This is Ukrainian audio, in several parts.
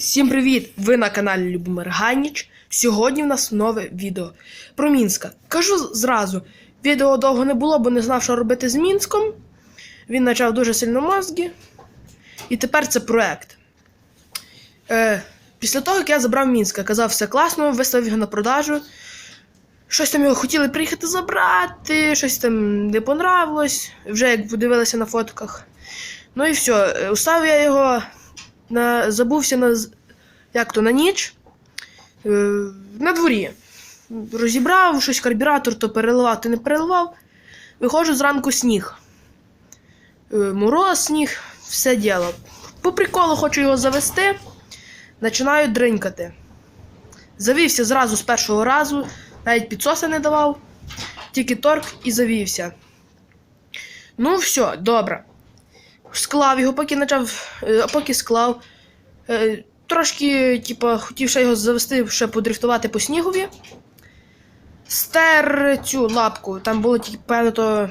Всім привіт! Ви на каналі Любомир Ганніч. Сьогодні в нас нове відео про Мінська. Кажу зразу, відео довго не було, бо не знав, що робити з Мінськом. Він почав дуже сильно мозги. І тепер це проект. Е, після того, як я забрав Мінська, казав, все класно, виставив його на продажу. Щось там його хотіли приїхати забрати, щось там не понравилось, вже як подивилися на фотках. Ну і все, е, уставив я його на, забувся на як то на ніч е, на дворі. Розібрав щось карбюратор, то переливав, то не переливав. Виходжу зранку сніг. Е, мороз, сніг, все діло. По приколу хочу його завести. Починаю дринькати. Завівся зразу з першого разу, навіть підсоса не давав, тільки торк і завівся. Ну, все, добре. Склав його, поки почав, е, поки склав. Е, Трошки, типа, хотів ще його завести, ще подрифтувати по снігові. Стер цю лапку. Там було тільки, певно, то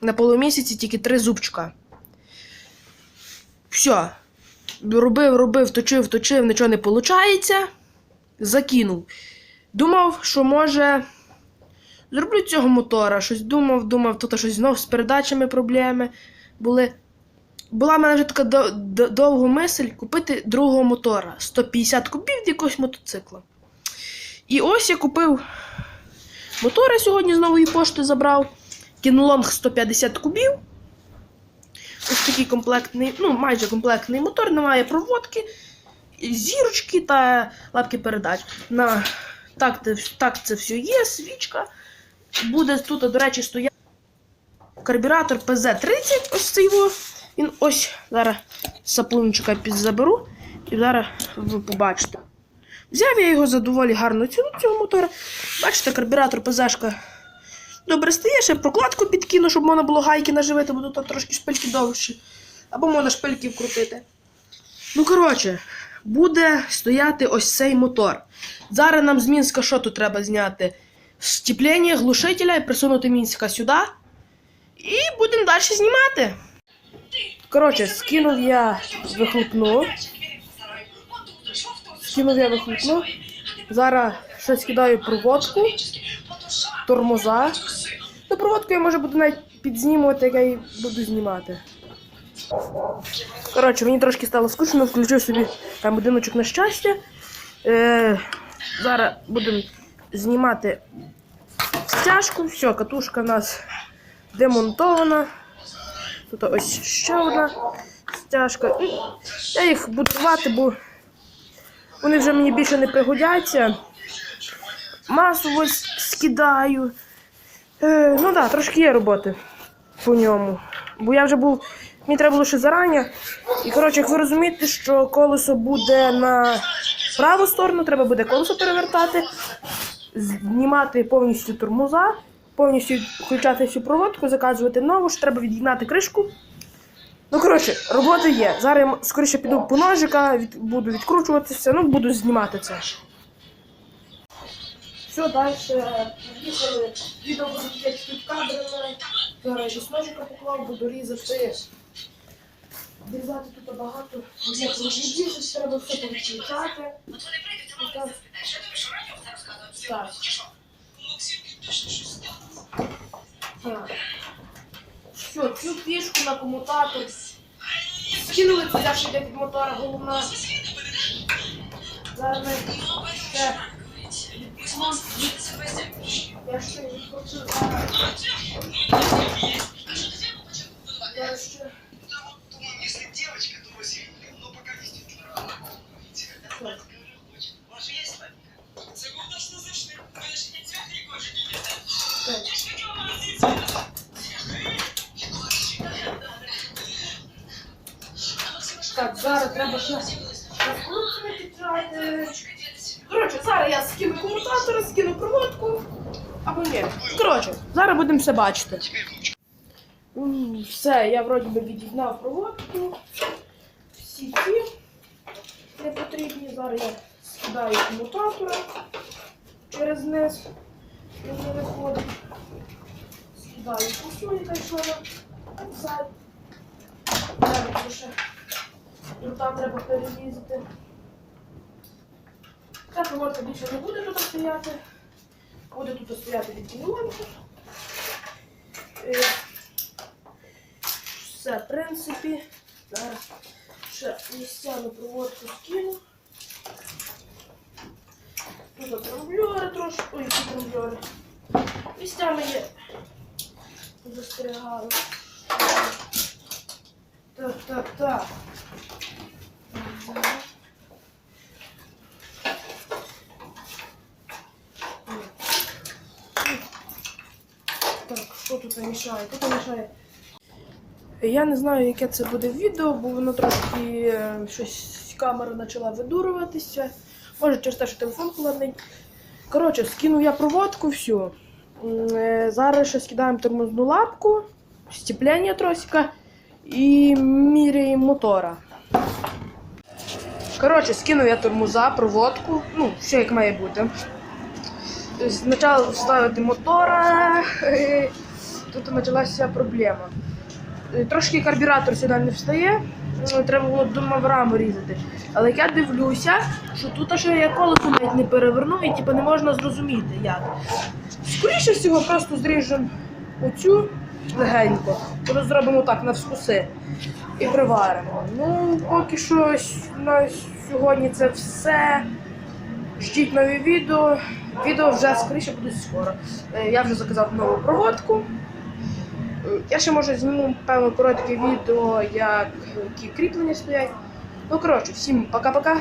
на полумісяці тільки три зубчика. Все. Робив, робив, точив, точив, нічого не виходить. Закинув. Думав, що може. Зроблю цього мотора. Щось думав, думав, тут щось знов з передачами проблеми були. Була в мене вже така до- до- довга мисль купити другого мотора 150 кубів від якогось мотоцикла. І ось я купив мотора сьогодні з нової пошти забрав. Кінлонг 150 кубів. Ось такий комплектний, ну, майже комплектний мотор, немає проводки, зірочки та лапки передач. На, так, так це все є, свічка. Буде тут, до речі, стояти карбюратор ПЗ-30, ось цей його. Він ось зараз сапунчика підзаберу і зараз ви побачите. Взяв я його за доволі гарну ціну цього мотора. Бачите, карбюратор ПЗшка добре стає, ще прокладку підкину, щоб можна було гайки наживити, бо тут трошки шпильки довші. Або можна шпильки вкрутити. Ну, коротше, буде стояти ось цей мотор. Зараз нам з Мінська що тут треба зняти? Стіплення глушителя і присунути Мінська сюди. І будемо далі знімати. Коротше, скинув я вихлопну. Скинув я вихлопну. Зараз ще скидаю проводку, тормоза. Ну, проводку я може буду навіть підзнімувати, як я її буду знімати. Коротше, мені трошки стало скучно, включив собі там будиночок на щастя. Е, зараз будемо знімати стяжку. Все, катушка у нас демонтована. Тут ось ще одна стяжка. Я їх буду рвати, бо вони вже мені більше не пригодяться. Масу ось скидаю. Е, ну так, да, трошки є роботи по ньому. Бо я вже був. Мені треба було ще зарані. І коротше, як ви розумієте, що колесо буде на праву сторону, треба буде колесо перевертати, знімати повністю тормоза, повністю включати всю проводку, заказувати нову, що треба відігнати кришку. Ну, коротше, робота є. Зараз я скоріше піду по ножика, від, буду відкручуватися, ну, буду знімати це. Все, далі. Поїхали. Відео буде таке під кадрами. Зараз я ножика поклав, буду різати. Відрізати тут багато. Є більше, треба все повідключати. Так. Так. Так. Все, цю фішку на комутатор. Скинули це ще йде під мотора головна. Зараз ми ще я ще відкручу зараз. Я ще. Если девочка, то Васильевна, но пока действительно Так. Ваше есть Славика? Це був однозначний. Мене ж і цвяхи кожен не Так. Я ж хотіла молодці. Так, зараз треба ще розкручувати. Коротше, зараз я скину комутатор, скину проводку. Або ні. Коротше, зараз будемо все бачити. Все, я вроді би відігнав проводку. Всі ці не потрібні. Зараз я скидаю комутатора через низ. Він не виходить. Скидаю кусунька, що назад. Зараз ще Тут там треба перерізати. Ця проводка більше не буде тут стояти. Буде тут стояти відділянка. Е, Все, в принципі. Зараз ще місцями проводку скину. Тут трамбльори трошки. Ой, які трамбльори. Місцями є. Застерігали. Так, так, так. Тут мішає? Тут мішає. Я не знаю, яке це буде відео, бо воно трошки е, щось камера почала видурюватися. Може через те, що телефон холодний. Коротше, скинув я проводку, всю. Е, Зараз ще скидаємо тормозну лапку, степлення тросика і міряємо мотора. Коротше, скинув я тормоза, проводку, ну, все як має бути. Спочатку вставити мотора, тут почалася проблема. Е, Трошки карбюратор сюди не встає, ну, треба було думав раму різати. Але я дивлюся, що тут ще я колесо навіть не перевернув і типу, не можна зрозуміти як. Скоріше всього, просто зріжемо оцю легенько, зробимо так навскуси і приваримо. Ну, поки що на сьогодні це все. Ждіть нові відео. Відео вже скоріше будуть скоро. Е, Я вже заказав нову проводку. Е, Я ще може зніму певно коротке відео, як які кріплення стоять. Ну коротше, всім пока-пока.